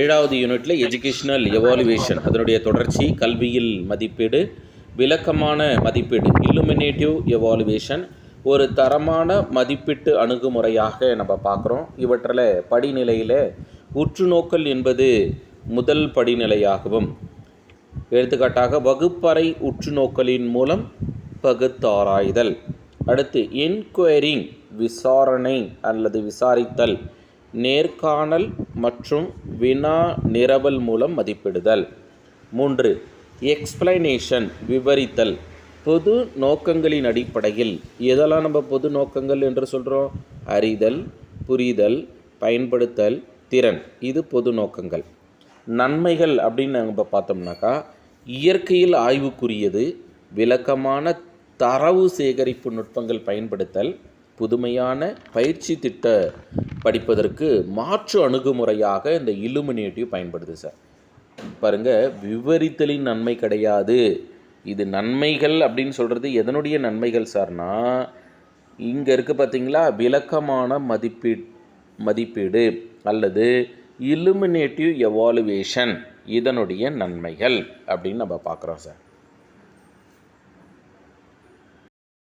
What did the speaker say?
ஏழாவது யூனிட்டில் educational evaluation அதனுடைய தொடர்ச்சி கல்வியில் மதிப்பீடு விளக்கமான மதிப்பீடு இல்லுமினேட்டிவ் எவாலுவேஷன் ஒரு தரமான மதிப்பீட்டு அணுகுமுறையாக நம்ம பார்க்குறோம். இவற்றில் படிநிலையில் உற்றுநோக்கல் என்பது முதல் படிநிலையாகவும் எடுத்துக்காட்டாக வகுப்பறை உற்றுநோக்கலின் மூலம் பகுத்தாராய்தல். அடுத்து என்கொயரிங் விசாரணை அல்லது விசாரித்தல் நேர்காணல் மற்றும் வினா நிரவல் மூலம் மதிப்பிடுதல். மூன்று எக்ஸ்பிளனேஷன் விவரித்தல். பொது நோக்கங்களின் அடிப்படையில் எதெல்லாம் நம்ம பொது நோக்கங்கள் என்று சொல்கிறோம் அறிதல் புரிதல் பயன்படுத்தல் திறன். இது பொது நோக்கங்கள். நன்மைகள் அப்படின்னு நம்ம பார்த்தோம்னாக்கா இயற்கையில் ஆய்வுக்குரியது விளக்கமான தரவு சேகரிப்பு நுட்பங்கள் பயன்படுத்தல் புதுமையான பயிற்சி திட்ட படிப்பதற்கு மாற்று அணுகுமுறையாக இந்த இலுமினேட்டிவ் பயன்படுது சார் பாருங்கள் விவரித்தலின் நன்மை கிடையாது. இது நன்மைகள் அப்படின்னு சொல்கிறது எதனுடைய நன்மைகள் சார்னா இங்கே இருக்குது பார்த்தீங்களா விளக்கமான மதிப்பீ மதிப்பீடு அல்லது இலுமினேட்டிவ் எவாலுவேஷன் இதனுடைய நன்மைகள் அப்படின்னு நம்ம பார்க்குறோம் சார்